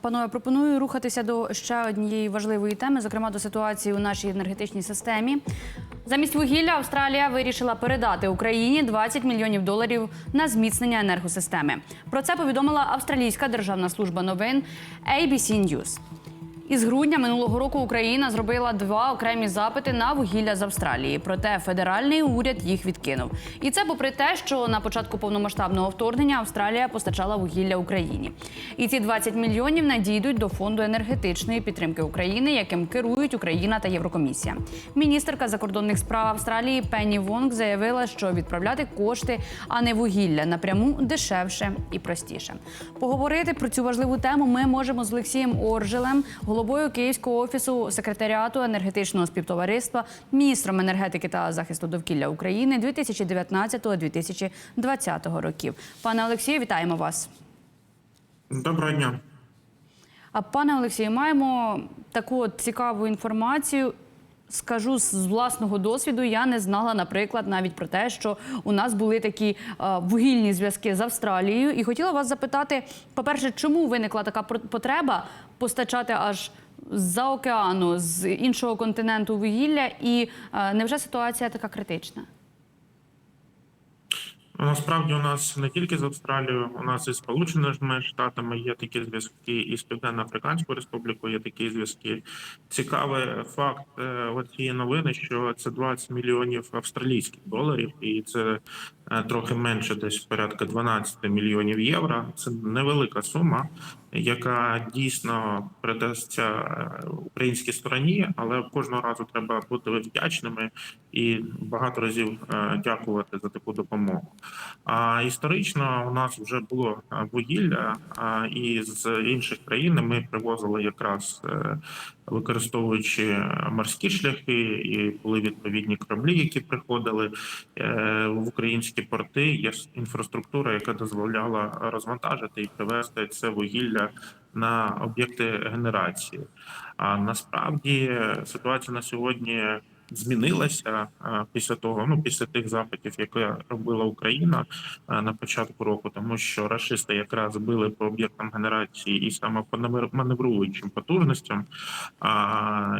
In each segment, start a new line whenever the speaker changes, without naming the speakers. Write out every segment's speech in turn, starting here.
Панове, пропоную рухатися до ще однієї важливої теми, зокрема до ситуації у нашій енергетичній системі. Замість вугілля Австралія вирішила передати Україні 20 мільйонів доларів на зміцнення енергосистеми. Про це повідомила австралійська державна служба новин ABC News. Із грудня минулого року Україна зробила два окремі запити на вугілля з Австралії. Проте федеральний уряд їх відкинув. І це попри те, що на початку повномасштабного вторгнення Австралія постачала вугілля Україні. І ці 20 мільйонів надійдуть до фонду енергетичної підтримки України, яким керують Україна та Єврокомісія. Міністерка закордонних справ Австралії Пенні Вонг заявила, що відправляти кошти, а не вугілля напряму дешевше і простіше. Поговорити про цю важливу тему ми можемо з Олексієм Оржелем, головою Київського офісу секретаріату енергетичного співтовариства, міністром енергетики та захисту довкілля України 2019-2020 років. Пане Олексію, вітаємо вас.
Доброго дня.
А пане Олексію, маємо таку от цікаву інформацію. Скажу з власного досвіду, я не знала, наприклад, навіть про те, що у нас були такі е, вугільні зв'язки з Австралією. І хотіла вас запитати: по-перше, чому виникла така потреба постачати аж з-за океану, з іншого континенту вугілля, і е, невже ситуація така критична?
Насправді у нас не тільки з Австралією, у нас і Сполученими Штатами є такі зв'язки, і з Південно-Африканською Республікою є такі зв'язки. Цікавий факт е, цієї новини, що це 20 мільйонів австралійських доларів, і це трохи менше, десь порядка 12 мільйонів євро. Це невелика сума, яка дійсно передасться е, українській стороні, але кожного разу треба бути вдячними і багато разів е, дякувати за таку допомогу. А історично у нас вже було е, вугілля, і з інших країн ми привозили якраз е, використовуючи морські шляхи, і були відповідні кораблі, які приходили е, в українські порти. Є інфраструктура, яка дозволяла розвантажити і привезти це вугілля на об'єкти генерації. А насправді ситуація на сьогодні змінилася після того, ну після тих запитів, які робила Україна на початку року, тому що рашисти якраз били по об'єктам генерації і саме по маневр- маневруючим потужностям,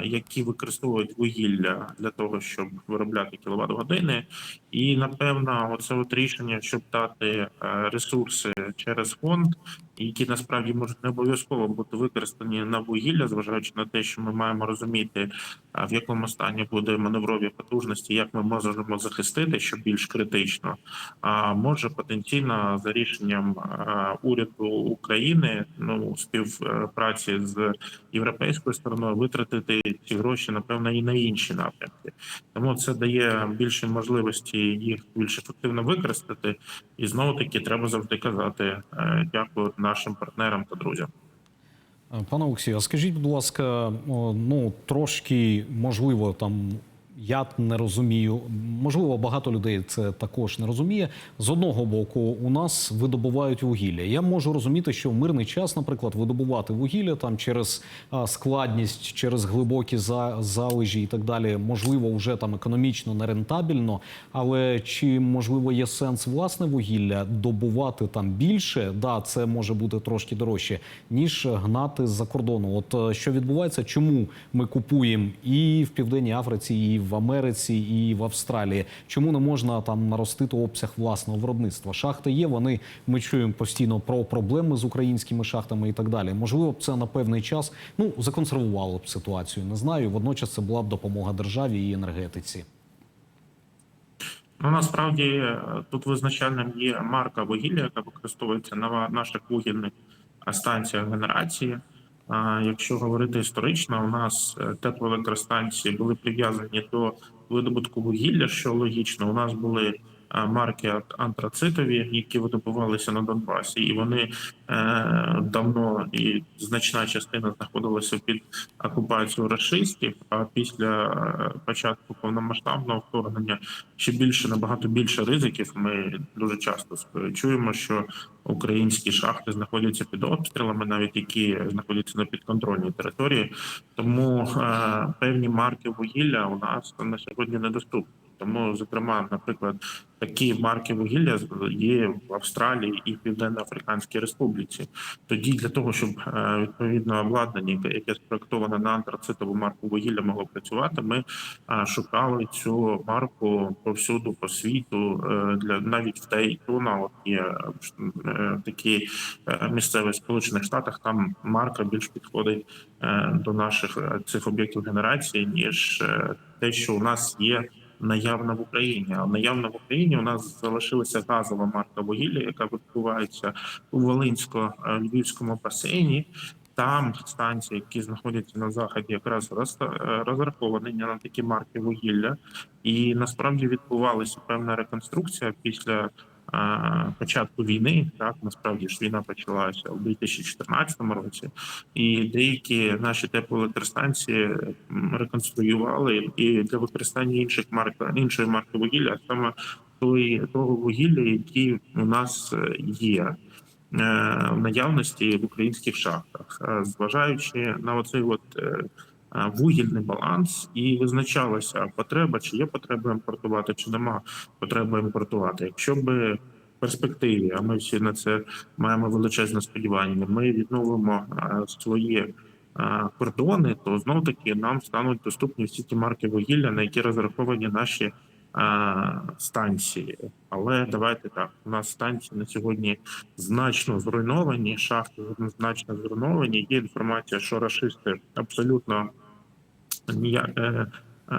які використовують вугілля для того, щоб виробляти кіловат години. І напевно, оце от рішення, щоб дати е, ресурси через фонд, які насправді можуть не обов'язково бути використані на вугілля, зважаючи на те, що ми маємо розуміти, в якому стані буде маневрові потужності, як ми можемо захистити, що більш критично, а може потенційно за рішенням уряду України, ну співпраці з європейською стороною, витратити ці гроші напевно і на інші напрямки. Тому це дає більше можливості їх більш ефективно використати. І знову таки треба завжди казати е, дякую нашим партнерам та друзям.
Пане Олексію, а скажіть, будь ласка, ну трошки можливо там. Я не розумію, можливо, багато людей це також не розуміє. З одного боку, у нас видобувають вугілля. Я можу розуміти, що в мирний час, наприклад, видобувати вугілля там через складність, через глибокі за, залежі і так далі, можливо, вже там економічно нерентабельно. Але чи можливо є сенс власне вугілля добувати там більше? Да, це може бути трошки дорожче, ніж гнати з-за кордону. От е, що відбувається, чому ми купуємо і в Південній Африці, і в Америці, і в Австралії? Чому не можна там наростити обсяг власного виробництва? Шахти є. Вони ми чуємо постійно про проблеми з українськими шахтами і так далі. Можливо, б це на певний час ну законсервувало б ситуацію. Не знаю. Водночас це була б допомога державі і енергетиці.
Ну насправді е, тут визначальним є марка вугілля, яка використовується на наших вугільних е, станціях генерації. Якщо говорити історично, у нас е, теплоелектростанції були прив'язані до видобутку вугілля, що логічно. У нас були марки антрацитові, які видобувалися на Донбасі, і вони е, давно і значна частина знаходилася під окупацією рашистів. А після е, початку повномасштабного вторгнення ще більше набагато більше ризиків. Ми дуже часто чуємо, що українські шахти знаходяться під обстрілами, навіть які знаходяться на підконтрольній території. Тому е, певні марки вугілля у нас на сьогодні недоступні. Тому, зокрема, наприклад, такі марки вугілля є в Австралії і Південно-Африканській Республіці. Тоді для того, щоб е, відповідно обладнання, яке- спроектоване на антрацитову марку вугілля, могло працювати, ми е, шукали цю марку повсюду по світу. е, Для навіть в Дейтона от є такі місцеві Сполучених Штатах. Там марка більш підходить до наших цих об'єктів генерації, ніж те, що у нас є наявна в Україні. А наявна в Україні у нас залишилася газова марка вугілля, яка відбувається у Волинсько-Львівському басейні. Там станції, які знаходяться на заході, якраз е, розраховані на такі марки вугілля, і насправді відбувалася певна реконструкція після е, початку війни. Так насправді ж війна почалася у 2014 році, і деякі наші теплоелектростанції реконструювали і для використання інших марк іншої марки вугілля, а саме тої того вугілля, які у нас е, є е, в наявності в українських шахтах, Е, зважаючи на оцей от вугільний баланс, і визначалася потреба, чи є потреба імпортувати, чи нема потреби імпортувати. Якщо би перспективі, а ми всі на це маємо величезне сподівання, ми відновимо е, свої е, кордони, то знов таки нам стануть доступні всі ті марки вугілля, на які розраховані наші е, станції. Але давайте так: у нас станції на сьогодні значно зруйновані, шахти значно зруйновані. Є інформація, що рашисти абсолютно ніяк е, е,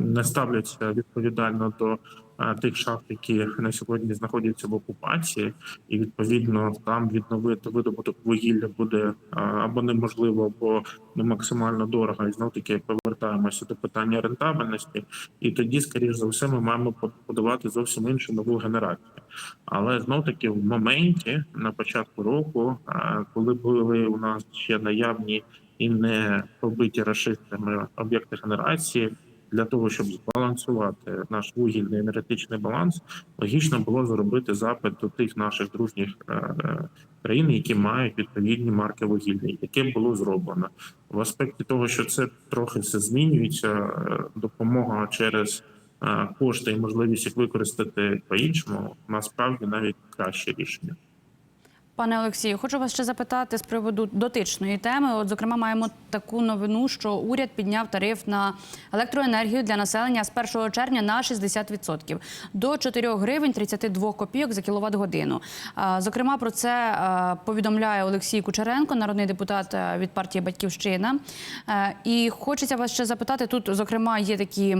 не ставляться відповідально до е, тих шахт, які на сьогодні знаходяться в окупації, і відповідно там відновити видобуток вугілля буде або неможливо, або не максимально дорого. І знов таки повертаємося до питання рентабельності. І тоді, скоріш за все, ми маємо подавати зовсім іншу нову генерацію. Але знов таки в моменті на початку року, коли були у нас ще наявні і не побиті рашистами об'єкти генерації. Для того щоб збалансувати наш вугільний енергетичний баланс, логічно було зробити запит до тих наших дружніх е, е, країн, які мають відповідні марки вугілля, яке було зроблено в аспекті того, що це трохи все змінюється. е, Допомога через кошти і можливість їх використати по-іншому, насправді навіть краще рішення.
Пане Олексію, хочу вас ще запитати з приводу дотичної теми. От, зокрема, маємо таку новину, що уряд підняв тариф на електроенергію для населення з 1 червня на 60% до 4 гривень 32 копійок за кіловат годину. Зокрема, про це е, повідомляє Олексій Кучеренко, народний депутат е, від партії Батьківщина. Е, І хочеться вас ще запитати. Тут, зокрема, є такі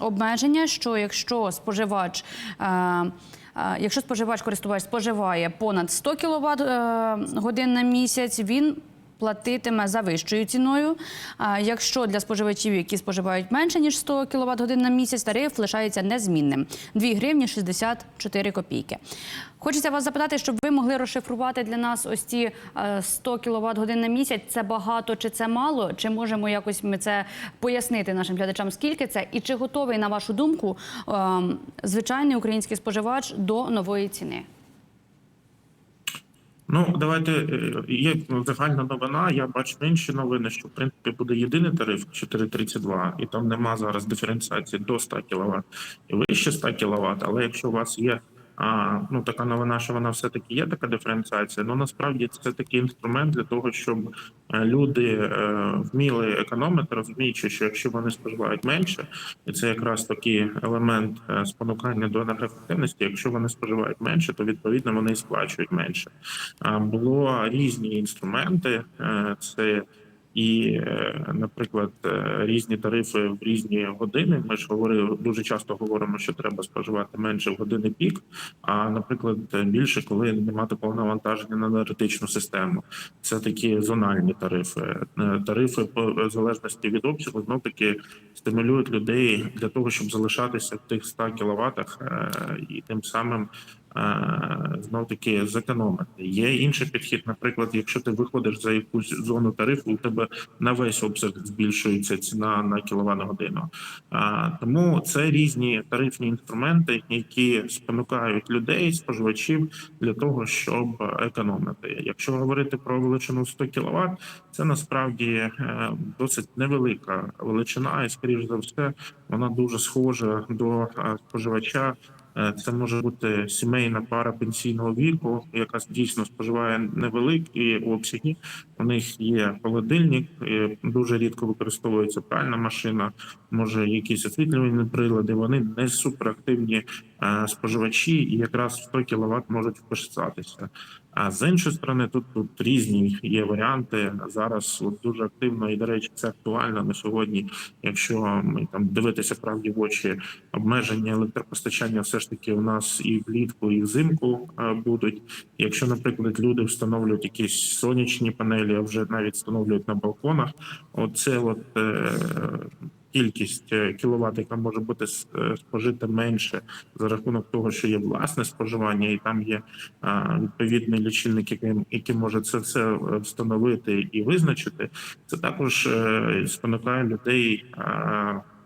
обмеження, що якщо споживач. Е, Е, Якщо споживач користувач споживає понад 100 кВт годин на місяць, він платитиме за вищою ціною. А якщо для споживачів, які споживають менше ніж 100 кВт годин на місяць, тариф лишається незмінним 2 гривні 64 копійки. Хочеться вас запитати, щоб ви могли розшифрувати для нас ось ці е, 100 кВт годин на місяць. Це багато чи це мало? Чи можемо якось ми це пояснити нашим глядачам? Скільки це? І чи готовий на вашу думку ем, звичайний український споживач до нової ціни?
Ну давайте е, є загальна новина. Я бачу інші новини, що в принципі буде єдиний тариф 4,32, і там нема зараз диференціації до 100 кВт і вище 100 кВт. Але якщо у вас є а, ну така новина, що вона все таки є така диференціація. Ну насправді це такий інструмент для того, щоб е, люди е, вміли економити, розуміючи, що якщо вони споживають менше, і це якраз такий елемент е, спонукання до енергоефективності. Якщо вони споживають менше, то відповідно вони і сплачують менше. Було різні інструменти. е, Це і, е, наприклад, е, різні тарифи в різні години. Ми ж говорили дуже часто говоримо, що треба споживати менше в години пік. А наприклад, більше коли немає такого навантаження на енергетичну систему. Це такі зональні тарифи. Е, Тарифи по залежності від обсягу знов таки стимулюють людей для того, щоб залишатися в тих 100 кіловатах і тим самим знов таки зекономити. Є інший підхід, наприклад, якщо ти виходиш за якусь зону тарифу, у тебе на весь обсяг збільшується ціна на кіловат годину. Тому це різні тарифні інструменти, які спонукають людей, споживачів для того, щоб економити. Якщо говорити про величину 100 кВт, це насправді е, досить невелика величина, і скоріш за все, вона дуже схожа до е, споживача. Е, Це може бути сімейна пара пенсійного віку, яка дійсно споживає невеликі обсяги. У них є холодильник, дуже рідко використовується пральна машина, може якісь освітлювальні прилади. Вони не суперактивні е, споживачі, і якраз в 100 кВт можуть вписатися. А з іншої сторони, тут тут різні є варіанти. Зараз от дуже активно і до речі, це актуально на сьогодні. Якщо ми там дивитися правді в очі, обмеження електропостачання все ж таки у нас і влітку, і взимку е, будуть. Якщо, наприклад, люди встановлюють якісь сонячні панелі, а вже навіть встановлюють на балконах, оце от. Е, Кількість кіловат, яка може бути е, спожита менше за рахунок того, що є власне споживання, і там є відповідний лічильник, який, який може це все е, встановити і визначити. Це також е, спонукає людей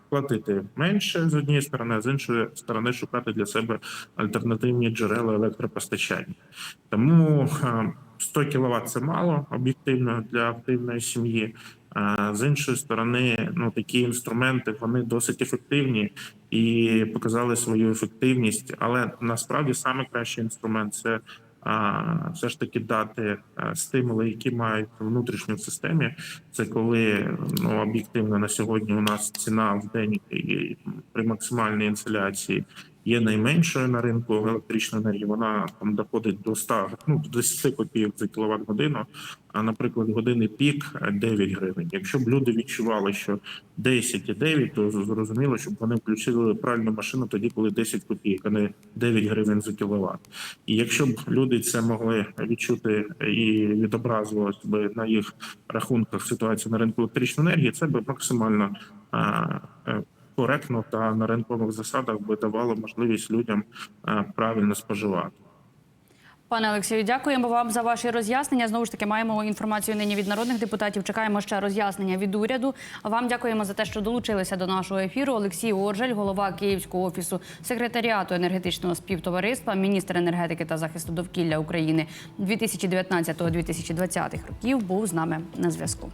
платити менше з однієї сторони, а з іншої сторони шукати для себе альтернативні джерела електропостачання. Тому а, 100 кВт – це мало об'єктивно для активної сім'ї. З іншої сторони, ну такі інструменти вони досить ефективні і показали свою ефективність. Але насправді саме кращий інструмент це все ж таки дати стимули, які мають внутрішню системі. Це коли ну об'єктивно на сьогодні у нас ціна в день при максимальній інсоляції. Є найменшою на ринку електричної енергії. Вона там доходить до 100, ну до 10 копійок за кіловат годину. А наприклад, години пік е, 9 гривень. Якщо б люди відчували, що 10 і 9, то зрозуміло, щоб вони включили пральну машину тоді, коли 10 копійок, а не 9 гривень за кіловат. І якщо б люди це могли відчути і відобразилось би на їх рахунках ситуацію на ринку електричної енергії, це би максимально е, коректно та на ринкових засадах би давало можливість людям правильно споживати.
Пане Олексію, дякуємо вам за ваші роз'яснення. Знову ж таки, маємо інформацію нині від народних депутатів. Чекаємо ще роз'яснення від уряду. Вам дякуємо за те, що долучилися до нашого ефіру. Олексій Оржель, голова Київського офісу секретаріату енергетичного співтовариства, міністр енергетики та захисту довкілля України 2019-2020 років, був з нами на зв'язку.